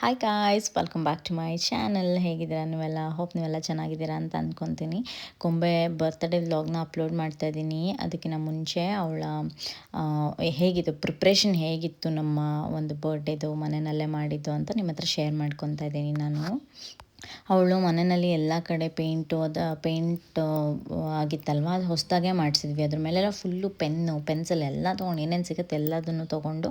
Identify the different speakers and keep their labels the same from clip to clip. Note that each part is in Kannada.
Speaker 1: Hi guys welcome back to my channel ಹೇಗಿದ್ದೀರಾ ನೀವೆಲ್ಲ? ಹೋಪ್ ನೀವೆಲ್ಲ ಚೆನ್ನಾಗಿದ್ದೀರಾ ಅಂತ ಅಂದ್ಕೊತೀನಿ ಕೊಂಬೆ ಬರ್ತ್ಡೇ ವ್ಲಾಗ್ನ ಅಪ್ಲೋಡ್ ಮಾಡ್ತಾ ಇದ್ದೀನಿ. ಅದಕ್ಕಿಂತ ಮುಂಚೆ ಅವಳ ಹೇಗಿತ್ತು ಪ್ರಿಪ್ರೇಷನ್ ಹೇಗಿತ್ತು ನಮ್ಮ ಒಂದು ಬರ್ಡೇದು ಮನೆಯಲ್ಲೇ ಮಾಡಿದ್ದು ಅಂತ ನಿಮ್ಮ ಹತ್ರ ಶೇರ್ ಮಾಡ್ಕೊತಾ ಇದ್ದೀನಿ ನಾನು. ಅವಳು ಮನೆಯಲ್ಲಿ ಎಲ್ಲ ಕಡೆ ಪೇಂಟು, ಅದು ಪೇಂಟ್ ಆಗಿತ್ತಲ್ವ? ಅದು ಹೊಸದಾಗೆ ಮಾಡಿಸಿದ್ವಿ. ಅದ್ರ ಮೇಲೆಲ್ಲ ಫುಲ್ಲು ಪೆನ್ನು, ಪೆನ್ಸಿಲ್ ಎಲ್ಲ ತೊಗೊಂಡು ಏನೇನು ಸಿಗುತ್ತೆ ಎಲ್ಲದನ್ನು ತೊಗೊಂಡು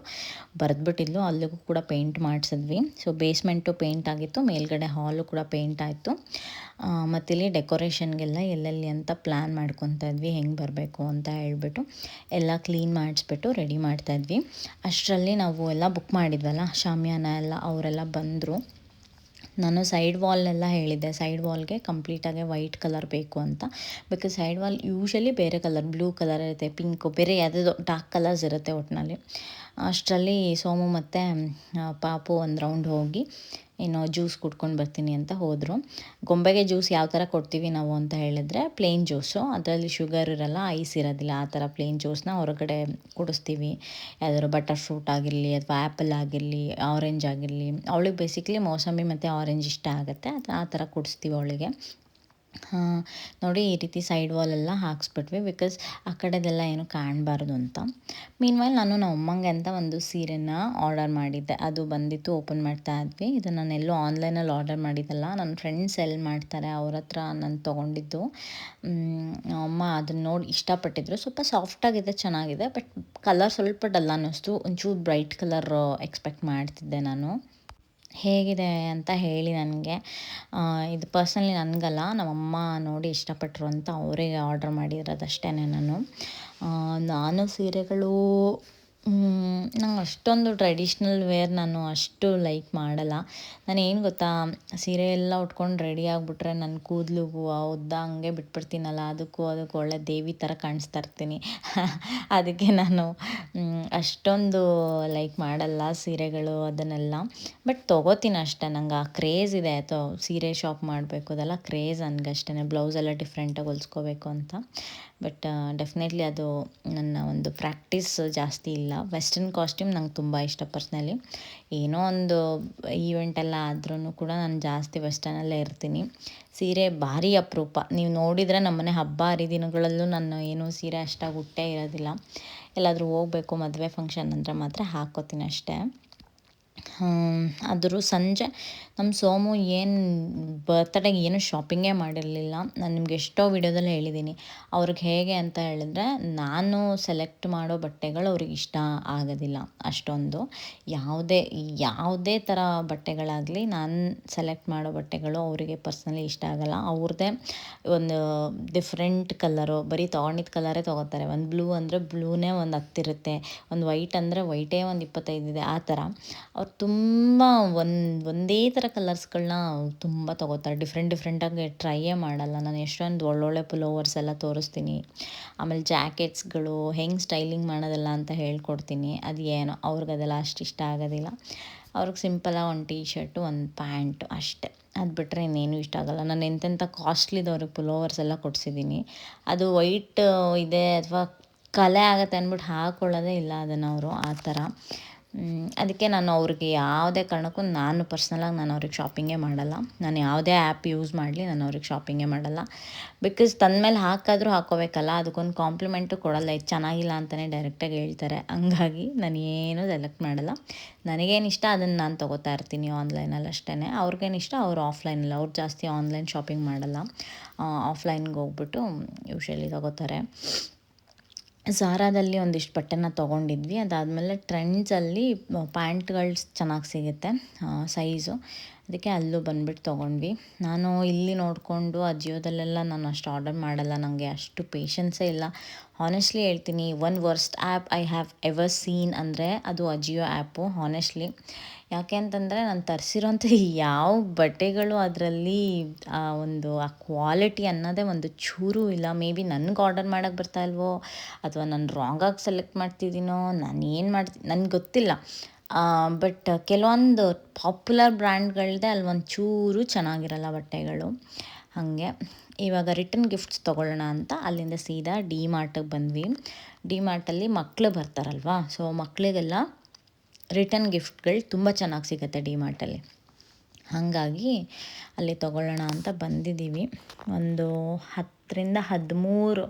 Speaker 1: ಬರೆದ್ಬಿಟ್ಟಿದ್ಲು. ಅಲ್ಲಿಗೂ ಕೂಡ ಪೇಂಟ್ ಮಾಡಿಸಿದ್ವಿ. ಸೊ ಬೇಸ್ಮೆಂಟು ಪೇಂಟ್ ಆಗಿತ್ತು. ಮೇಲ್ಗಡೆ ಹಾಲು ಕೂಡ ಪೇಂಟ್ ಆಯಿತು. ಮತ್ತಿಲ್ಲಿ ಡೆಕೋರೇಷನ್ಗೆಲ್ಲ ಎಲ್ಲೆಲ್ಲಿ ಅಂತ ಪ್ಲ್ಯಾನ್ ಮಾಡ್ಕೊತಾ ಇದ್ವಿ. ಹೆಂಗೆ ಬರಬೇಕು ಅಂತ ಹೇಳ್ಬಿಟ್ಟು ಎಲ್ಲ ಕ್ಲೀನ್ ಮಾಡಿಸ್ಬಿಟ್ಟು ರೆಡಿ ಮಾಡ್ತಾಯಿದ್ವಿ ಅಷ್ಟರಲ್ಲಿ ನಾವು ಎಲ್ಲ ಬುಕ್ ಮಾಡಿದ್ವಲ್ಲ, ಶಾಮಿಯಾನ ಎಲ್ಲ, ಅವರೆಲ್ಲ ಬಂದರು. ನಾನು ಸೈಡ್ ವಾಲ್ನೆಲ್ಲ ಹೇಳಿದ್ದೆ. ಸೈಡ್ ವಾಲ್ಗೆ ಕಂಪ್ಲೀಟಾಗಿ ವೈಟ್ ಕಲರ್ ಬೇಕು ಅಂತ. ಬಿಕಾಸ್ ಸೈಡ್ ವಾಲ್ ಯೂಶಲಿ ಬೇರೆ ಕಲರ್ ಬ್ಲೂ ಕಲರ್ ಇರುತ್ತೆ ಪಿಂಕು ಬೇರೆ ಯಾವುದೋ ಡಾರ್ಕ್ ಕಲರ್ಸ್ ಇರುತ್ತೆ ಒಟ್ಟಿನಲ್ಲಿ ಅಷ್ಟರಲ್ಲಿ ಸೋಮು ಮತ್ತು ಪಾಪು ಒಂದು ರೌಂಡ್ ಹೋಗಿ ಏನೋ ಜ್ಯೂಸ್ ಕುಡ್ಕೊಂಡು ಬರ್ತೀನಿ ಅಂತ ಹೋದರು. ಗೊಂಬೆಗೆ ಜ್ಯೂಸ್ ಯಾವ ಥರ ಕೊಡ್ತೀವಿ ನಾವು ಅಂತ ಹೇಳಿದ್ರೆ ಪ್ಲೇನ್ ಜ್ಯೂಸು. ಅದರಲ್ಲಿ ಶುಗರ್ ಇರಲ್ಲ, ಐಸ್ ಇರೋದಿಲ್ಲ. ಆ ಥರ ಪ್ಲೇನ್ ಜ್ಯೂಸನ್ನ ಹೊರಗಡೆ ಕುಡಿಸ್ತೀವಿ. ಯಾವ್ದಾದ್ರು ಬಟರ್ ಫ್ರೂಟ್ ಆಗಿರಲಿ ಅಥವಾ ಆ್ಯಪಲ್ ಆಗಿರಲಿ, ಆರೆಂಜ್ ಆಗಿರಲಿ. ಅವಳಿಗೆ ಬೇಸಿಕ್ಲಿ ಮೋಸಂಬಿ ಮತ್ತು ಆರೆಂಜ್ ಇಷ್ಟ ಆಗುತ್ತೆ. ಆ ಥರ ಕುಡಿಸ್ತೀವಿ ಅವಳಿಗೆ. ನೋಡಿ ಈ ರೀತಿ ಸೈಡ್ ವಾಲೆಲ್ಲ ಹಾಕ್ಸ್ಬಿಟ್ವಿ ಬಿಕಾಸ್ ಆ ಕಡೆದೆಲ್ಲ ಏನು ಕಾಣಬಾರ್ದು ಅಂತ. ಮೀನ್ವೈಲ್ ನಾನು ನಮ್ಮ ಅಮ್ಮಂಗೆ ಅಂತ ಒಂದು ಸೀರೆನ ಆರ್ಡರ್ ಮಾಡಿದ್ದೆ. ಅದು ಬಂದಿತ್ತು ಓಪನ್ ಮಾಡ್ತಾ ಇದ್ವಿ. ಇದು ನಾನು ಎಲ್ಲೂ ಆನ್ಲೈನಲ್ಲಿ ಆರ್ಡರ್ ಮಾಡಿದ್ದಲ್ಲ. ನನ್ನ ಫ್ರೆಂಡ್ಸ್ ಸೆಲ್ ಮಾಡ್ತಾರೆ, ಅವ್ರ ಹತ್ರ ನಾನು ತೊಗೊಂಡಿದ್ದು. ಅಮ್ಮ ಅದನ್ನ ನೋಡಿ ಇಷ್ಟಪಟ್ಟಿದ್ರು. ಸ್ವಲ್ಪ ಸಾಫ್ಟಾಗಿದೆ ಚೆನ್ನಾಗಿದೆ ಬಟ್ ಕಲರ್ ಸ್ವಲ್ಪ ಡಲ್ ಅನ್ನಿಸ್ತು. ಒಂಚೂರು ಬ್ರೈಟ್ ಕಲರ್ ಎಕ್ಸ್ಪೆಕ್ಟ್ ಮಾಡ್ತಿದ್ದೆ ನಾನು. ಹೇಗಿದೆ ಅಂತ ಹೇಳಿ ನನಗೆ. ಇದು ಪರ್ಸ್ನಲಿ ನನಗಲ್ಲ, ನಮ್ಮಮ್ಮ ನೋಡಿ ಇಷ್ಟಪಟ್ಟರು ಅಂತ ಅವರಿಗೆ ಆರ್ಡ್ರ್ ಮಾಡಿರೋದಷ್ಟೇ ನಾನು. ನಾನು ಸೀರೆಗಳು ನಂಗೆ ಅಷ್ಟೊಂದು ಟ್ರೆಡಿಷ್ನಲ್ ವೇರ್ ನಾನು ಅಷ್ಟು ಲೈಕ್ ಮಾಡಲ್ಲ. ನಾನು ಏನು ಗೊತ್ತಾ, ಸೀರೆ ಎಲ್ಲ ಉಟ್ಕೊಂಡು ರೆಡಿ ಆಗಿಬಿಟ್ರೆ ನನ್ನ ಕೂದಲಿಗೂ ಉದ್ದ ಹಂಗೆ ಬಿಟ್ಬಿಡ್ತೀನಲ್ಲ, ಅದಕ್ಕೂ ಅದಕ್ಕೂ ಒಳ್ಳೆ ದೇವಿ ಥರ ಕಾಣಿಸ್ತಾ ಇರ್ತೀನಿ. ಅದಕ್ಕೆ ನಾನು ಅಷ್ಟೊಂದು ಲೈಕ್ ಮಾಡಲ್ಲ ಸೀರೆಗಳು ಅದನ್ನೆಲ್ಲ. ಬಟ್ ತೊಗೋತೀನಿ ಅಷ್ಟೇ, ನಂಗೆ ಆ ಕ್ರೇಜ್ ಇದೆ ಅಥವಾ ಸೀರೆ ಶಾಪ್ ಮಾಡಬೇಕು, ಅದೆಲ್ಲ ಕ್ರೇಜ್ ನನಗಷ್ಟೇ ಬ್ಲೌಸ್ ಎಲ್ಲ ಡಿಫ್ರೆಂಟಾಗಿ ಹೊಲ್ಸ್ಕೋಬೇಕು ಅಂತ. ಬಟ್ ಡೆಫಿನೆಟ್ಲಿ ಅದು ನನ್ನ ಒಂದು ಪ್ರಾಕ್ಟೀಸ್ ಜಾಸ್ತಿ ಇಲ್ಲ. ವೆಸ್ಟರ್ನ್ ಕಾಸ್ಟ್ಯೂಮ್ ನಂಗೆ ತುಂಬ ಇಷ್ಟ ಪರ್ಸ್ನಲಿ ಏನೋ ಒಂದು ಈವೆಂಟ್ ಎಲ್ಲ ಆದ್ರೂ ಕೂಡ ನಾನು ಜಾಸ್ತಿ ವೆಸ್ಟರ್ನಲ್ಲೇ ಇರ್ತೀನಿ. ಸೀರೆ ಭಾರಿ ಅಪರೂಪ. ನೀವು ನೋಡಿದರೆ ನಮ್ಮನೆ ಹಬ್ಬ ಹರಿದಿನಗಳಲ್ಲೂ ನಾನು ಏನೂ ಸೀರೆ ಅಷ್ಟಾಗಿ ಹುಟ್ಟೇ ಇರೋದಿಲ್ಲ. ಎಲ್ಲಾದರೂ ಹೋಗಬೇಕು ಮದುವೆ ಫಂಕ್ಷನ್ ಅಂದರೆ ಮಾತ್ರ ಹಾಕೋತೀನಿ ಅಷ್ಟೇ. ಆದರೂ ಸಂಜೆ ನಮ್ಮ ಸೋಮು ಏನು ಬರ್ತ್ಡೇಗೆ ಏನು ಶಾಪಿಂಗೇ ಮಾಡಿರಲಿಲ್ಲ. ನಾನು ನಿಮ್ಗೆ ಎಷ್ಟೋ ವಿಡಿಯೋದಲ್ಲಿ ಹೇಳಿದ್ದೀನಿ. ಅವ್ರಿಗೆ ಹೇಗೆ ಅಂತ ಹೇಳಿದ್ರೆ, ನಾನು ಸೆಲೆಕ್ಟ್ ಮಾಡೋ ಬಟ್ಟೆಗಳು ಅವ್ರಿಗೆ ಇಷ್ಟ ಆಗೋದಿಲ್ಲ ಅಷ್ಟೊಂದು. ಯಾವುದೇ ಯಾವುದೇ ಥರ ಬಟ್ಟೆಗಳಾಗಲಿ ನಾನು ಸೆಲೆಕ್ಟ್ ಮಾಡೋ ಬಟ್ಟೆಗಳು ಅವರಿಗೆ ಪರ್ಸ್ನಲಿ ಇಷ್ಟ ಆಗೋಲ್ಲ. ಅವ್ರದ್ದೇ ಒಂದು ಡಿಫ್ರೆಂಟ್ ಕಲರು ಬರೀ ತೊಗೊಂಡಿದ್ದ ಕಲರೇ ತೊಗೋತಾರೆ. ಒಂದು ಬ್ಲೂ ಅಂದರೆ ಬ್ಲೂನೇ ಒಂದು ಹತ್ತಿರುತ್ತೆ. ಒಂದು ವೈಟ್ ಅಂದರೆ ವೈಟೇ ಒಂದು ಇಪ್ಪತ್ತೈದಿದೆ ಆ ಥರ. ಅವ್ರು ಒಂದು, ಒಂದೇ ಥರ ಕಲರ್ಸ್ಗಳನ್ನ ತುಂಬ ತೊಗೋತಾರೆ. ಡಿಫ್ರೆಂಟ್ ಡಿಫ್ರೆಂಟಾಗಿ ಟ್ರೈಯೇ ಮಾಡಲ್ಲ. ನಾನು ಎಷ್ಟೊಂದು ಒಳ್ಳೊಳ್ಳೆ ಪುಲೋವರ್ಸ್ ಎಲ್ಲ ತೋರಿಸ್ತೀನಿ. ಆಮೇಲೆ ಜಾಕೆಟ್ಸ್ಗಳು ಹೆಂಗೆ ಸ್ಟೈಲಿಂಗ್ ಮಾಡೋದಲ್ಲ ಅಂತ ಹೇಳ್ಕೊಡ್ತೀನಿ. ಅದು ಏನೋ, ಅವ್ರಿಗೆ ಅದೆಲ್ಲ ಅಷ್ಟು ಇಷ್ಟ ಆಗೋದಿಲ್ಲ. ಅವ್ರಿಗೆ ಸಿಂಪಲಾಗಿ ಒಂದು ಟೀ ಶರ್ಟು ಒಂದು ಪ್ಯಾಂಟು ಅಷ್ಟೇ. ಅದು ಬಿಟ್ಟರೆ ಇನ್ನೇನು ಇಷ್ಟ ಆಗೋಲ್ಲ. ನಾನು ಎಂತೆಂಥ ಕಾಸ್ಟ್ಲಿದು ಅವ್ರಿಗೆ ಪುಲೋವರ್ಸ್ ಎಲ್ಲ ಕೊಡಿಸಿದ್ದೀನಿ. ಅದು ವೈಟ್ ಇದೆ ಅಥವಾ ಕಲೆ ಆಗುತ್ತೆ ಅಂದ್ಬಿಟ್ಟು ಹಾಕ್ಕೊಳ್ಳೋದೇ ಇಲ್ಲ ಅದನ್ನು ಅವರು, ಆ ಥರ. ಅದಕ್ಕೆ ನಾನು ಅವ್ರಿಗೆ ಯಾವುದೇ ಕಾರಣಕ್ಕೂ ನಾನು ಪರ್ಸ್ನಲಾಗಿ ನಾನು ಅವ್ರಿಗೆ ಶಾಪಿಂಗೇ ಮಾಡಲ್ಲ. ನಾನು ಯಾವುದೇ ಆ್ಯಪ್ ಯೂಸ್ ಮಾಡಲಿ ನಾನು ಅವ್ರಿಗೆ ಶಾಪಿಂಗೇ ಮಾಡಲ್ಲ. ಬಿಕಾಸ್ ತಂದಮೇಲೆ ಹಾಕಾದರೂ ಹಾಕೋಬೇಕಲ್ಲ, ಅದಕ್ಕೊಂದು ಕಾಂಪ್ಲಿಮೆಂಟು ಕೊಡಲ್ಲ, ಇದು ಚೆನ್ನಾಗಿಲ್ಲ ಅಂತಲೇ ಡೈರೆಕ್ಟಾಗಿ ಹೇಳ್ತಾರೆ. ಹಂಗಾಗಿ ನಾನು ಏನೂ ಸೆಲೆಕ್ಟ್ ಮಾಡಲ್ಲ. ನನಗೇನು ಇಷ್ಟ ಅದನ್ನು ನಾನು ತೊಗೋತಾ ಇರ್ತೀನಿ ಆನ್ಲೈನಲ್ಲಿ ಅಷ್ಟೇ ಅವ್ರಿಗೇನು ಇಷ್ಟ ಅವ್ರು ಆಫ್ಲೈನಲ್ಲಿ ಅವ್ರು ಜಾಸ್ತಿ ಆನ್ಲೈನ್ ಶಾಪಿಂಗ್ ಮಾಡಲ್ಲ. ಆಫ್ಲೈನ್ಗೆ ಹೋಗ್ಬಿಟ್ಟು ಯೂಶ್ವಲಿ ತೊಗೋತಾರೆ. ಝಾರಾದಲ್ಲಿ ಒಂದಿಷ್ಟು ಬಟ್ಟೆನ ತೊಗೊಂಡಿದ್ವಿ. ಅದಾದಮೇಲೆ ಟ್ರೆಂಡ್ಸಲ್ಲಿ ಪ್ಯಾಂಟ್ಗಳು ಚೆನ್ನಾಗಿ ಸಿಗುತ್ತೆ ಸೈಜು ಅದಕ್ಕೆ ಅಲ್ಲೂ ಬಂದ್ಬಿಟ್ಟು ತೊಗೊಂಡ್ವಿ. ನಾನು ಇಲ್ಲಿ ನೋಡಿಕೊಂಡು ಅಜಿಯೋದಲ್ಲೆಲ್ಲ ನಾನು ಅಷ್ಟು ಆರ್ಡರ್ ಮಾಡಲ್ಲ ನನಗೆ ಅಷ್ಟು ಪೇಷನ್ಸೇ ಇಲ್ಲ. ಹಾನೆಸ್ಟ್ಲಿ ಹೇಳ್ತೀನಿ one worst app I have ever seen ಅಂದರೆ ಅದು ಅಜಿಯೋ ಆ್ಯಪು ಹಾನೆಸ್ಟ್ಲಿ ಯಾಕೆ ಅಂತಂದರೆ ನಾನು ತರಿಸಿರೋಂಥ ಯಾವ ಬಟ್ಟೆಗಳು ಅದರಲ್ಲಿ, ಆ, ಒಂದು, ಆ ಕ್ವಾಲಿಟಿ ಅನ್ನೋದೇ ಒಂದು ಚೂರು ಇಲ್ಲ. ಮೇ ಬಿ ನನಗೆ ಆರ್ಡರ್ ಮಾಡೋಕ್ಕೆ ಬರ್ತಾ ಇಲ್ವೋ, ಅಥವಾ ನಾನು ರಾಂಗಾಗಿ ಸೆಲೆಕ್ಟ್ ಮಾಡ್ತಿದ್ದೀನೋ, ನಾನು ಏನು ಮಾಡ್ತೀನಿ ನನಗೆ ಗೊತ್ತಿಲ್ಲ. ಬಟ್ ಕೆಲವೊಂದು ಪಾಪ್ಯುಲರ್ ಬ್ರ್ಯಾಂಡ್ಗಳದ್ದೇ ಒಂದು ಚೂರು ಚೆನ್ನಾಗಿರಲ್ಲ ಬಟ್ಟೆಗಳು. ಹಾಗೆ ಇವಾಗ ರಿಟರ್ನ್ ಗಿಫ್ಟ್ಸ್ ತೊಗೊಳ್ಳೋಣ ಅಂತ ಅಲ್ಲಿಂದ ಸೀದಾ ಡಿ ಮಾರ್ಟಿಗೆ ಬಂದ್ವಿ. ಡಿ ಮಾರ್ಟಲ್ಲಿ ಮಕ್ಕಳು ಬರ್ತಾರಲ್ವಾ? ಸೊ ಮಕ್ಕಳಿಗೆಲ್ಲ ರಿಟರ್ನ್ ಗಿಫ್ಟ್ಗಳು ತುಂಬ ಚೆನ್ನಾಗಿ ಸಿಗುತ್ತೆ ಡಿ ಮಾರ್ಟಲ್ಲಿ ಹಾಗಾಗಿ ಅಲ್ಲಿ ತೊಗೊಳ್ಳೋಣ ಅಂತ ಬಂದಿದ್ದೀವಿ. ಒಂದು ಹತ್ತರಿಂದ ಹದಿಮೂರು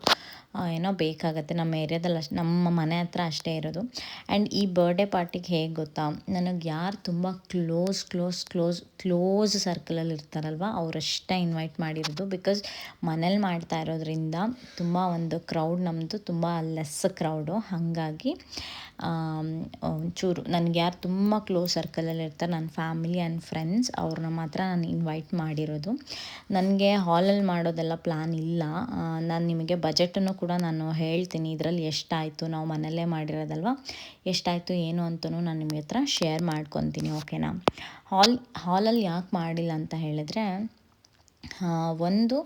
Speaker 1: ಏನೋ ಬೇಕಾಗತ್ತೆ. ನಮ್ಮ ಏರಿಯಾದಲ್ಲಿ ಅಷ್ಟು, ನಮ್ಮ ಮನೆ ಹತ್ರ ಅಷ್ಟೇ ಇರೋದು. ಆ್ಯಂಡ್ ಈ ಬರ್ಡೇ ಪಾರ್ಟಿಗೆ ಹೇಗೆ ಗೊತ್ತಾ? ನನಗೆ ಯಾರು ತುಂಬ ಕ್ಲೋಸ್ ಕ್ಲೋಸ್ ಕ್ಲೋಸ್ ಕ್ಲೋಸ್ ಸರ್ಕಲಲ್ಲಿ ಇರ್ತಾರಲ್ವ, ಅವರಷ್ಟೇ ಇನ್ವೈಟ್ ಮಾಡಿರೋದು. ಬಿಕಾಸ್ ಮನೇಲಿ ಮಾಡ್ತಾ ಇರೋದ್ರಿಂದ ತುಂಬ ಒಂದು ಕ್ರೌಡ್ ನಮ್ಮದು ತುಂಬ ಲೆಸ್ ಕ್ರೌಡು ಹಾಗಾಗಿ ಒಂಚೂರು ನನಗೆ ಯಾರು ತುಂಬ ಕ್ಲೋಸ್ ಸರ್ಕಲಲ್ಲಿ ಇರ್ತಾರೆ ನನ್ನ ಫ್ಯಾಮಿಲಿ ಆ್ಯಂಡ್ ಫ್ರೆಂಡ್ಸ್ ಅವ್ರನ್ನ ಮಾತ್ರ ನಾನು ಇನ್ವೈಟ್ ಮಾಡಿರೋದು. ನನಗೆ ಹಾಲಲ್ಲಿ ಮಾಡೋದೆಲ್ಲ ಪ್ಲ್ಯಾನ್ ಇಲ್ಲ. ನಾನು ನಿಮಗೆ ಬಜೆಟನ್ನು ಕೂಡ ನಾನು ಹೇಳ್ತೀನಿ, ಇದರಲ್ಲಿ ಎಷ್ಟಾಯಿತು? ನಾವು ಮನೆಯಲ್ಲೇ ಮಾಡಿರೋದಲ್ವ? ಎಷ್ಟಾಯಿತು, ಏನು ಅಂತಲೂ ನಾನು ನಿಮ್ಮ ಹತ್ರ ಶೇರ್ ಮಾಡ್ಕೊತೀನಿ ಓಕೆನಾ ಹಾಲ್ ಹಾಲಲ್ಲಿ ಯಾಕೆ ಮಾಡಿಲ್ಲ ಅಂತ ಹೇಳಿದ್ರೆ ಒಂದು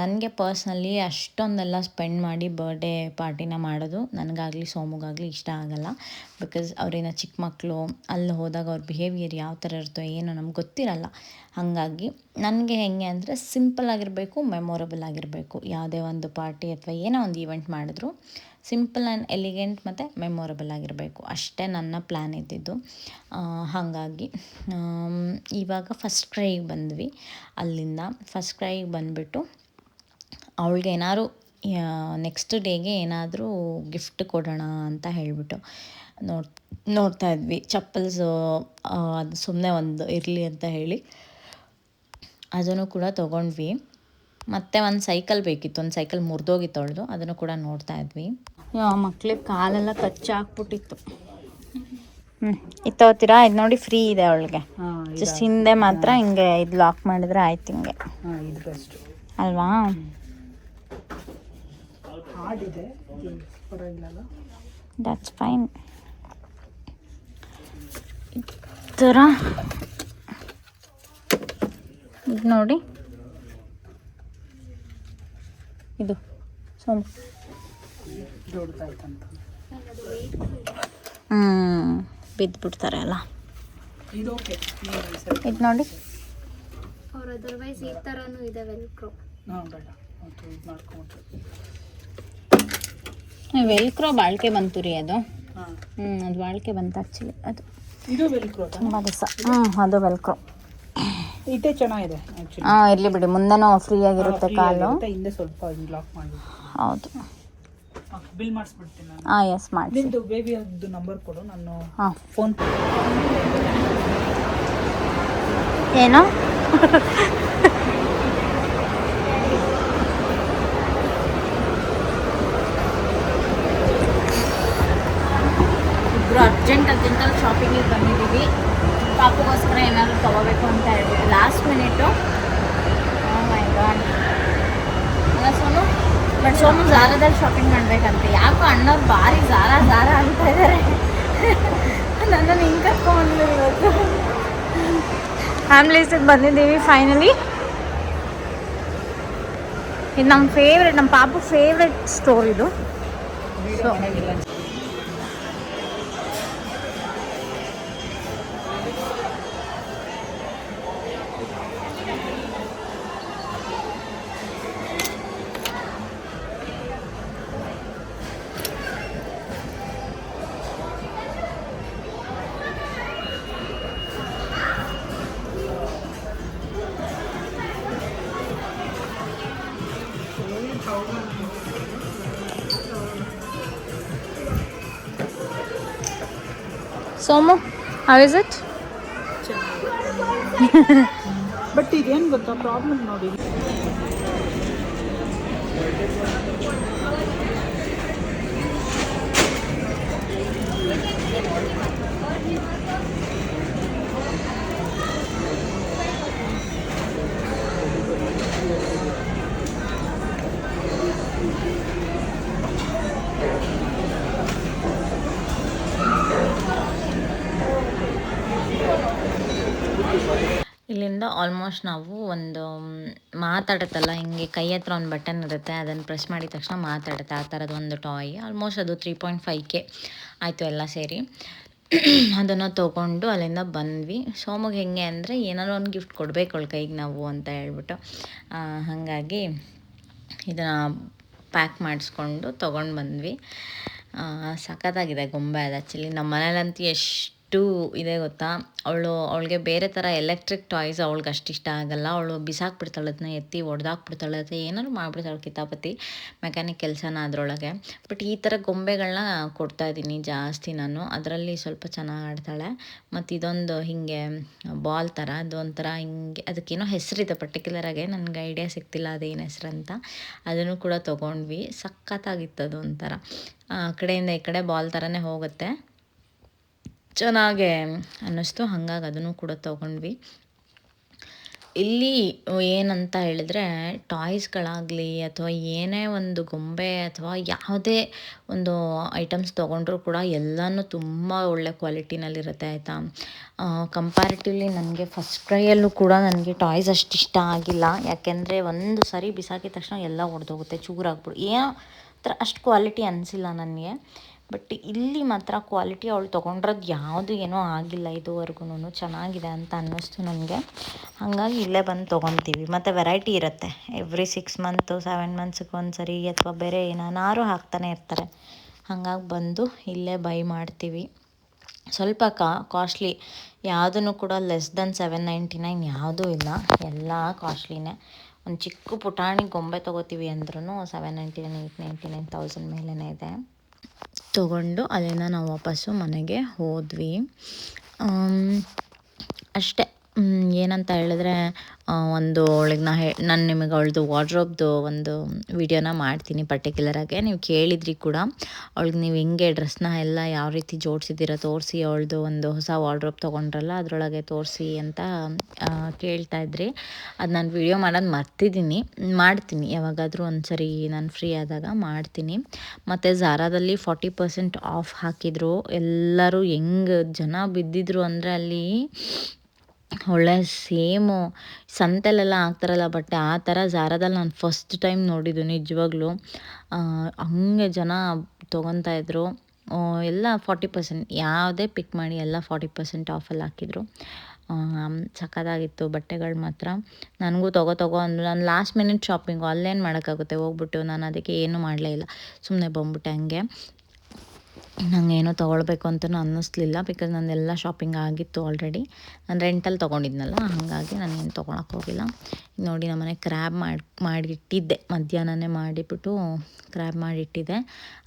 Speaker 1: ನನಗೆ ಪರ್ಸ್ನಲಿ ಅಷ್ಟೊಂದೆಲ್ಲ ಸ್ಪೆಂಡ್ ಮಾಡಿ ಬರ್ಡೇ ಪಾರ್ಟಿನ ಮಾಡೋದು ನನಗಾಗಲಿ ಸೋಮುಗಾಗಲಿ ಇಷ್ಟ ಆಗಲ್ಲ. ಬಿಕಾಸ್ ಅವರೇನೋ ಚಿಕ್ಕ ಮಕ್ಕಳು ಅಲ್ಲಿ ಹೋದಾಗ ಅವ್ರ ಬಿಹೇವಿಯರ್ ಯಾವ ಥರ ಇರುತ್ತೋ ಏನೋ ನಮ್ಗೆ ಗೊತ್ತಿರಲ್ಲ. ಹಾಗಾಗಿ ನನಗೆ ಹೇಗೆ ಅಂದರೆ ಸಿಂಪಲ್ ಆಗಿರಬೇಕು ಮೆಮೊರಬಲ್ ಆಗಿರಬೇಕು. ಯಾವುದೇ ಒಂದು ಪಾರ್ಟಿ ಅಥವಾ ಏನೋ ಒಂದು ಈವೆಂಟ್ ಮಾಡಿದ್ರು ಸಿಂಪಲ್ ಆ್ಯಂಡ್ ಎಲಿಗೆಂಟ್ ಮತ್ತು ಮೆಮೊರಬಲ್ ಆಗಿರಬೇಕು. ಅಷ್ಟೇ ನನ್ನ ಪ್ಲ್ಯಾನ್ ಇದ್ದಿದ್ದು. ಹಾಗಾಗಿ ಇವಾಗ ಫಸ್ಟ್ ಕ್ರೈಗೆ ಬಂದ್ವಿ. ಅಲ್ಲಿಂದ ಫಸ್ಟ್ ಕ್ರೈಗೆ ಬಂದುಬಿಟ್ಟು ಅವಳಿಗೆ ಏನಾದ್ರು ನೆಕ್ಸ್ಟ್ ಡೇಗೆ ಏನಾದರೂ ಗಿಫ್ಟ್ ಕೊಡೋಣ ಅಂತ ಹೇಳಿಬಿಟ್ಟು ನೋಡ್, ನೋಡ್ತಾ ಇದ್ವಿ. ಚಪ್ಪಲ್ಸು ಅದು ಸುಮ್ಮನೆ ಒಂದು ಇರಲಿ ಅಂತ ಹೇಳಿ ಅದನ್ನು ಕೂಡ ತೊಗೊಂಡ್ವಿ. ಮತ್ತು ಒಂದು ಸೈಕಲ್ ಬೇಕಿತ್ತು. ಒಂದು ಸೈಕಲ್ ಮುರಿದೋಗಿತ್ತು ಅವಳದು. ಅದನ್ನು ಕೂಡ ನೋಡ್ತಾ ಇದ್ವಿ. ಮಕ್ಳಿಗೆ ಕಾಲೆಲ್ಲ ಕಚ್ಚಾಕ್ಬಿಟ್ಟಿತ್ತು. ಹ್ಞೂ ಇದು ತಗೋತೀರಾ ಇದು ನೋಡಿ ಫ್ರೀ ಇದೆ ಅವಳಿಗೆ. ಜಸ್ಟ್ ಹಿಂದೆ ಮಾತ್ರ ಹಿಂಗೆ ಇದು ಲಾಕ್ ಮಾಡಿದ್ರೆ ಆಯ್ತು ಹಿಂಗೆ. ಅಲ್ವಾ? ದಟ್ಸ್ ಫೈನ್ ಈ ಥರ ಇದು ನೋಡಿ. ಇದು ಸೋಮ ಹ್ಞೂ ಬಿದ್ದುಬಿಡ್ತಾರೆ ಅಲ್ಲ. ಇದು ನೋಡಿ.
Speaker 2: ಅವ್ರ ಅದರ್ವೈಸ್ ಈ ಥರನೂ ಇದೆ ವೆಲ್ಕ್ರೋ
Speaker 1: ವೆಲ್ಕ್ರೋ ಬಾಳ್ಕೆ ಬಂತು ರೀ ಅದು. ಹ್ಞೂ ಅದು ಬಾಳ್ಕೆ ಬಂತು ಆ್ಯಕ್ಚುಲಿ ಅದು
Speaker 3: ಇದು ವೆಲ್ಕ್ರೋ
Speaker 1: ತುಂಬ ದಿವಸ. ಹ್ಞೂ ಅದು ವೆಲ್ಕ್ರೋ
Speaker 3: ಇದೇ ಚೆನ್ನಾಗಿದೆ
Speaker 1: ಹಾಂ ಇರಲಿ ಬಿಡಿ. ಮುಂದೆನೂ ಫ್ರೀ ಆಗಿರುತ್ತೆ ಕಾಲು.
Speaker 3: ಹಿಂದೆ ಸ್ವಲ್ಪ ಲಾಕ್ ಮಾಡಿ
Speaker 1: ಹೌದು.
Speaker 3: ಬಿಲ್ ಮಾಡಿಸ್ಬಿಡ್ತೀನಿ ನಾನು.
Speaker 1: ಹಾಂ ಎಸ್ ಮಾಡಿ
Speaker 3: ನಿಂದು ಬೇಬಿ ಅವ್ರದ್ದು ನಂಬರ್ ಕೊಡು ನಾನು
Speaker 1: ಹಾಂ.
Speaker 3: ಫೋನ್
Speaker 1: ಏನು? ಇಬ್ಬರು ಅರ್ಜೆಂಟ್ ಅರ್ಜೆಂಟಲ್ಲಿ ಶಾಪಿಂಗಿಗೆ ಬಂದಿದ್ದೀವಿ. ಪಾಪಗೋಸ್ಕರ ಏನಾದರೂ ತೊಗೋಬೇಕು ಅಂತ ಹೇಳ್ಬಿಟ್ಟು last minute my God but Somu ಜಾರದಲ್ಲಿ shopping ಮಾಡ್ಬೇಕಂತ. ಯಾಕೋ ಅಣ್ಣವ್ರು ಭಾರಿ ಜಾರ ಜಾರ ಅಂತ ಇದ್ದಾರೆ ನನ್ನನ್ನು ಹಿಂಗೆ ಕರ್ಕೊಂಡು ಇವತ್ತು. ಫ್ಯಾಮ್ಲೀಸಿಗೆ ಬಂದಿದ್ದೀವಿ ಫೈನಲಿ ಇದು ನಮ್ಮ ಫೇವ್ರೆಟ್ ನಮ್ಮ ಪಾಪು ಫೇವ್ರೆಟ್ ಸ್ಟೋರ್ ಇದು. So Somu how is it
Speaker 3: but ಇದೇನು ಗೊತ್ತಾ? ಪ್ರಾಬ್ಲಮ್ ನೋಡಿ.
Speaker 1: ಇಲ್ಲಿಂದ ಆಲ್ಮೋಸ್ಟ್ ನಾವು ಒಂದು ಮಾತಾಡುತ್ತಲ್ಲ, ಹಿಂಗೆ ಕೈ ಹತ್ರ ಒಂದು ಬಟನ್ ಇರುತ್ತೆ, ಅದನ್ನು ಪ್ರೆಸ್ ಮಾಡಿದ ತಕ್ಷಣ ಮಾತಾಡುತ್ತೆ. ಆ ಥರದ್ದು ಒಂದು ಟಾಯ್ ಆಲ್ಮೋಸ್ಟ್ ಅದು ತ್ರೀ ಪಾಯಿಂಟ್ ಫೈವ್ ಕೆ ಆಯಿತು ಎಲ್ಲ ಸೇರಿ. ಅದನ್ನು ತೊಗೊಂಡು ಅಲ್ಲಿಂದ ಬಂದ್ವಿ. ಸೋಮಗೆ ಹೆಂಗೆ ಅಂದರೆ ಏನಾದ್ರು ಒಂದು ಗಿಫ್ಟ್ ಕೊಡಬೇಕು ಅವಳ ಕೈಗೆ ನಾವು ಅಂತ ಹೇಳ್ಬಿಟ್ಟು ಹಾಗಾಗಿ ಇದನ್ನು ಪ್ಯಾಕ್ ಮಾಡಿಸ್ಕೊಂಡು ತೊಗೊಂಡು ಬಂದ್ವಿ. ಸಖತ್ತಾಗಿದೆ ಗೊಂಬೆ ಅದು ಆ್ಯಕ್ಚುಲಿ ನಮ್ಮ ಮನೇಲಂತೂ ಎಷ್ಟು ಎಷ್ಟು ಇದೆ ಗೊತ್ತಾ? ಅವಳು, ಅವಳಿಗೆ ಬೇರೆ ಥರ ಎಲೆಕ್ಟ್ರಿಕ್ ಟಾಯ್ಸ್ ಅವಳಿಗೆ ಅಷ್ಟು ಇಷ್ಟ ಆಗಲ್ಲ. ಅವಳು ಬಿಸಾಕ್ಬಿಡ್ತಾಳೆ, ಅದನ್ನ ಎತ್ತಿ ಒಡೆದಾಕ್ಬಿಡ್ತಾಳೆ ಅಥವಾ ಏನಾದ್ರು ಮಾಡಿಬಿಡ್ತಾಳೆ ಕಿತಾಪತಿ ಮೆಕ್ಯಾನಿಕ್ ಕೆಲಸನ ಅದರೊಳಗೆ. ಬಟ್ ಈ ಥರ ಗೊಂಬೆಗಳನ್ನ ಕೊಡ್ತಾ ಇದ್ದೀನಿ ಜಾಸ್ತಿ ನಾನು. ಅದರಲ್ಲಿ ಸ್ವಲ್ಪ ಚೆನ್ನಾಗಿ ಆಡ್ತಾಳೆ. ಮತ್ತು ಇದೊಂದು ಹೀಗೆ ಬಾಲ್ ಥರ ಅದೊಂಥರ ಹಿಂಗೆ, ಅದಕ್ಕೇನೋ ಹೆಸರಿದೆ ಪರ್ಟಿಕ್ಯುಲರಾಗೆ ನನಗೆ ಐಡಿಯಾ ಸಿಗ್ತಿಲ್ಲ ಅದೇನು ಹೆಸ್ರು ಅಂತ. ಅದನ್ನು ಕೂಡ ತೊಗೊಂಡ್ವಿ. ಸಖತ್ತಾಗಿತ್ತು ಅದು ಒಂಥರ ಆ, ಕಡೆಯಿಂದ ಈ ಕಡೆ ಬಾಲ್ ಥರನೇ ಹೋಗುತ್ತೆ. ಚೆನ್ನಾಗೆ ಅನ್ನಿಸ್ತು. ಹಾಗಾಗಿ ಅದನ್ನು ಕೂಡ ತೊಗೊಂಡ್ವಿ. ಇಲ್ಲಿ ಏನಂತ ಹೇಳಿದ್ರೆ ಟಾಯ್ಸ್ಗಳಾಗಲಿ ಅಥವಾ ಏನೇ ಒಂದು ಗೊಂಬೆ ಅಥವಾ ಯಾವುದೇ ಒಂದು ಐಟಮ್ಸ್ ತೊಗೊಂಡ್ರೂ ಕೂಡ ಎಲ್ಲನೂ ತುಂಬ ಒಳ್ಳೆ ಕ್ವಾಲಿಟಿನಲ್ಲಿರುತ್ತೆ ಆಯಿತಾ. ಕಂಪ್ಯಾರಿಟಿವ್ಲಿ ನನಗೆ ಫಸ್ಟ್ ಕ್ರೈಯಲ್ಲೂ ಕೂಡ ನನಗೆ ಟಾಯ್ಸ್ ಅಷ್ಟು ಇಷ್ಟ ಆಗಿಲ್ಲ. ಯಾಕೆಂದರೆ ಒಂದು ಸರಿ ಬಿಸಾಕಿದ ತಕ್ಷಣ ಎಲ್ಲ ಒಡೆದೋಗುತ್ತೆ, ಚೂರಾಗ್ಬಿಡು. ಏನೋ ಥರ ಅಷ್ಟು ಕ್ವಾಲಿಟಿ ಅನಿಸಿಲ್ಲ ನನಗೆ. ಬಟ್ ಇಲ್ಲಿ ಮಾತ್ರ ಕ್ವಾಲಿಟಿ ಅವಳು ತೊಗೊಂಡ್ರದ್ದು ಯಾವುದು ಏನೂ ಆಗಿಲ್ಲ ಇದುವರೆಗೂ ಚೆನ್ನಾಗಿದೆ ಅಂತ ಅನ್ನಿಸ್ತು ನನಗೆ. ಹಾಗಾಗಿ ಇಲ್ಲೇ ಬಂದು ತೊಗೊತೀವಿ. ಮತ್ತು ವೆರೈಟಿ ಇರುತ್ತೆ. ಎವ್ರಿ ಸಿಕ್ಸ್ ಮಂತು ಸೆವೆನ್ ಮಂತ್ಸ್ಗೆ ಒಂದು ಸರಿ ಅಥವಾ ಬೇರೆ ಏನಾರು ಹಾಕ್ತಾನೆ ಇರ್ತಾರೆ. ಹಾಗಾಗಿ ಬಂದು ಇಲ್ಲೇ ಬೈ ಮಾಡ್ತೀವಿ. ಸ್ವಲ್ಪ ಕಾ ಕಾಸ್ಟ್ಲಿ ಯಾವುದನ್ನು ಕೂಡ less than seven ninety nine ಯಾವುದೂ ಇಲ್ಲ. ಎಲ್ಲ ಕಾಸ್ಟ್ಲಿನೇ ಒಂದು ಚಿಕ್ಕ ಪುಟಾಣಿ ಗೊಂಬೆ ತೊಗೋತೀವಿ ಅಂದ್ರೂ seven ninety nine eight ninety nine thousand ಮೇಲೇ ಇದೆ. ತೊಗೊಂಡು ಅಲ್ಲಿಂದ ನಾವು ವಾಪಸ್ಸು ಮನೆಗೆ ಹೋದ್ವಿ. ಅಷ್ಟೇ. ಏನಂತ ಹೇಳಿದ್ರೆ ಒಂದು ಅವಳಿಗೆ ನಾ ಹೇ, ನಾನು ನಿಮಗೆ ಅವಳದು ವಾರ್ಡ್ರೋಬ್ದು ಒಂದು ವಿಡಿಯೋನ ಮಾಡ್ತೀನಿ ಪರ್ಟಿಕ್ಯುಲರಾಗೆ ನೀವು ಕೇಳಿದ್ರಿ ಕೂಡ. ಅವಳಿಗೆ ನೀವು ಹೆಂಗೆ ಡ್ರೆಸ್ನ ಎಲ್ಲ ಯಾವ ರೀತಿ ಜೋಡಿಸಿದ್ದೀರ ತೋರಿಸಿ ಅವಳದು ಒಂದು ಹೊಸ ವಾರ್ಡ್ರೋಬ್ ತೊಗೊಂಡ್ರಲ್ಲ, ಅದರೊಳಗೆ ತೋರಿಸಿ ಅಂತ ಕೇಳ್ತಾ ಇದ್ರಿ. ಅದು ನಾನು ವಿಡಿಯೋ ಮಾಡೋದು ಮರ್ತಿದ್ದೀನಿ ಮಾಡ್ತೀನಿ. ಯಾವಾಗಾದರೂ ಒಂದು ಸರಿ ನಾನು ಫ್ರೀ ಆದಾಗ ಮಾಡ್ತೀನಿ. ಮತ್ತು ಝಾರಾದಲ್ಲಿ ಫಾರ್ಟಿ ಪರ್ಸೆಂಟ್ ಆಫ್ ಹಾಕಿದ್ರು. ಎಲ್ಲರೂ ಹೆಂಗೆ ಜನ ಬಿದ್ದಿದ್ರು ಅಂದರೆ ಅಲ್ಲಿ ಒಳ್ಳೆ ಸೇಮು. ಸಂತೆಲೆಲ್ಲ ಹಾಕ್ತಾರಲ್ಲ ಬಟ್ಟೆ ಆ ಥರ ಜಾರಾದಲ್ಲಿ ನಾನು ಫಸ್ಟ್ ಟೈಮ್ ನೋಡಿದ್ದು ನಿಜವಾಗ್ಲೂ. ಹಾಗೆ ಜನ ತೊಗೊತಾ ಇದ್ದರು ಎಲ್ಲ ಫಾರ್ಟಿ ಪರ್ಸೆಂಟ್ ಯಾವುದೇ ಪಿಕ್ ಮಾಡಿ ಎಲ್ಲ ಫಾರ್ಟಿ ಪರ್ಸೆಂಟ್ ಆಫಲ್ಲಿ ಹಾಕಿದ್ರು. ಸಖತ್ತಾಗಿತ್ತು, ಬಟ್ಟೆಗಳು ಮಾತ್ರ. ನನಗೂ ತಗೋ ತಗೋ ಅಂದರು ನಾನು ಲಾಸ್ಟ್ ಮಿನಿಟ್ ಶಾಪಿಂಗು ಅಲ್ಲೇನು ಮಾಡೋಕ್ಕಾಗುತ್ತೆ? ಹೋಗ್ಬಿಟ್ಟು, ನಾನು ಅದಕ್ಕೆ ಏನೂ ಮಾಡಲೇ ಇಲ್ಲ. ಸುಮ್ಮನೆ ಬಂದ್ಬಿಟ್ಟೆ ಹಂಗೆ. ನನಗೇನೋ ತೊಗೊಳ್ಬೇಕು ಅಂತಲೂ ಅನ್ನಿಸ್ಲಿಲ್ಲ ಬಿಕಾಸ್ ನಂದೆಲ್ಲ ಶಾಪಿಂಗ್ ಆಗಿತ್ತು ಆಲ್ರೆಡಿ ನಾನು ರೆಂಟಲ್ಲಿ ತೊಗೊಂಡಿದ್ನಲ್ಲ, ಹಾಗಾಗಿ ನಾನೇನು ತೊಗೊಳಕ್ಕೆ ಹೋಗಿಲ್ಲ. ನೋಡಿ ನಮ್ಮನೆ ಕ್ರ್ಯಾಬ್ ಮಾಡಿ, ಮಾಡಿಟ್ಟಿದ್ದೆ. ಮಧ್ಯಾಹ್ನನೇ ಮಾಡಿಬಿಟ್ಟು ಕ್ರ್ಯಾಬ್ ಮಾಡಿಟ್ಟಿದ್ದೆ.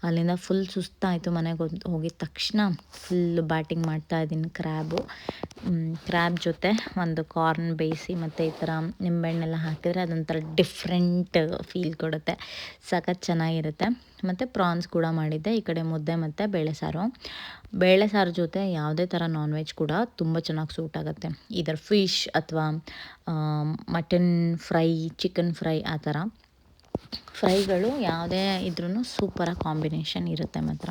Speaker 1: ಅಲ್ಲಿಂದ ಫುಲ್ ಸುಸ್ತಾಯಿತು ಮನೆಗೆ ಹೋಗಿದ ತಕ್ಷಣ. ಫುಲ್ ಬ್ಯಾಟಿಂಗ್ ಮಾಡ್ತಾ ಇದ್ದೀನಿ ಕ್ರ್ಯಾಬು ಕ್ರ್ಯಾಬ್ ಜೊತೆ ಒಂದು ಕಾರ್ನ್ ಬೇಯಿಸಿ ಮತ್ತು ಈ ಥರ ನಿಂಬೆಹಣ್ಣೆಲ್ಲ ಹಾಕಿದರೆ ಅದೊಂಥರ ಡಿಫ್ರೆಂಟ್ ಫೀಲ್ ಕೊಡುತ್ತೆ. ಸಖತ್ ಚೆನ್ನಾಗಿರುತ್ತೆ. ಮತ್ತು ಪ್ರಾನ್ಸ್ ಕೂಡ ಮಾಡಿದ್ದೆ, ಈ ಕಡೆ ಮುದ್ದೆ ಮತ್ತು ಬೇಳೆ ಸಾರು ಬೇಳೆ ಸಾರು ಜೊತೆ ಯಾವುದೇ ಥರ ನಾನ್ ವೆಜ್ ಕೂಡ ತುಂಬ ಚೆನ್ನಾಗಿ ಸೂಟ್ ಆಗುತ್ತೆ. ಇದರ ಫಿಶ್ ಅಥವಾ ಮಟನ್ ಫ್ರೈ ಚಿಕನ್ ಫ್ರೈ ಆ ಥರ. ಫ್ರೈಗಳು ಯಾವುದೇ ಇದ್ರೂ ಸೂಪರಾಗಿ ಕಾಂಬಿನೇಷನ್ ಇರುತ್ತೆ ಮಾತ್ರ.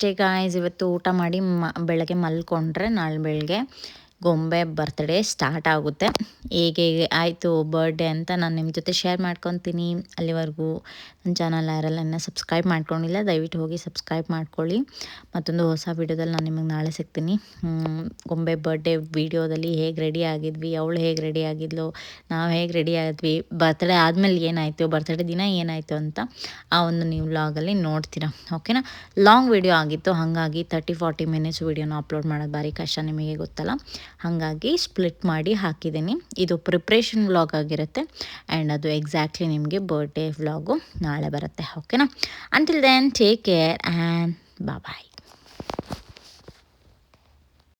Speaker 1: ಅಷ್ಟೇ ಗಾಯ್ಸ್ ಇವತ್ತು ಊಟ ಮಾಡಿ ಮ, ಬೆಳಗ್ಗೆ ಮಲ್ಕೊಂಡ್ರೆ ನಾಳೆ ಬೆಳಗ್ಗೆ ಗೊಂಬೆ ಬರ್ತ್ಡೇ ಸ್ಟಾರ್ಟ್ ಆಗುತ್ತೆ. ಹೇಗೆ ಆಯಿತು ಬರ್ಡೇ ಅಂತ ನಾನು ನಿಮ್ಮ ಜೊತೆ ಶೇರ್ ಮಾಡ್ಕೊತೀನಿ ಅಲ್ಲಿವರೆಗೂ. ನನ್ನ ಚಾನಲ್ ಯಾರೆಲ್ಲ ಇನ್ನೂ ಸಬ್ಸ್ಕ್ರೈಬ್ ಮಾಡ್ಕೊಂಡಿಲ್ಲ, ದಯವಿಟ್ಟು ಹೋಗಿ ಸಬ್ಸ್ಕ್ರೈಬ್ ಮಾಡ್ಕೊಳ್ಳಿ. ಮತ್ತೊಂದು ಹೊಸ ವಿಡಿಯೋದಲ್ಲಿ ನಾನು ನಿಮಗೆ ನಾಳೆ ಸಿಗ್ತೀನಿ. ಗೊಂಬೆ ಬರ್ಡೇ ವಿಡಿಯೋದಲ್ಲಿ ಹೇಗೆ ರೆಡಿ ಆಗಿದ್ವಿ, ಅವಳು ಹೇಗೆ ರೆಡಿ ಆಗಿದ್ಲು, ನಾವು ಹೇಗೆ ರೆಡಿ ಆದ್ವಿ ಬರ್ತ್ಡೇ ಆದಮೇಲೆ ಏನಾಯಿತು ಬರ್ತ್ಡೇ ದಿನ ಏನಾಯಿತು ಅಂತ ಆ ಒಂದು ನೀವು ವ್ಲಾಗಲ್ಲಿ ನೋಡ್ತೀರಾ. ಓಕೆನಾ ಲಾಂಗ್ ವಿಡಿಯೋ ಆಗಿತ್ತು, ಹಾಗಾಗಿ ತರ್ಟಿ ಫಾರ್ಟಿ ಮಿನಿಟ್ಸ್ ವೀಡಿಯೋನ ಅಪ್ಲೋಡ್ ಮಾಡೋದು ಭಾರಿ ಕಷ್ಟ ನಿಮಗೆ ಗೊತ್ತಲ್ಲ. ಹಾಗಾಗಿ ಸ್ಪ್ಲಿಟ್ ಮಾಡಿ ಹಾಕಿದ್ದೀನಿ. ಇದು ಪ್ರಿಪ್ರೇಷನ್ ವ್ಲಾಗ್ ಆಗಿರುತ್ತೆ. ಆ್ಯಂಡ್ ಅದು ಎಕ್ಸಾಕ್ಟ್ಲಿ ನಿಮಗೆ ಬರ್ಡೇ ವ್ಲಾಗು ನಾಳೆ ಬರುತ್ತೆ ಓಕೆನಾ until then take care and bye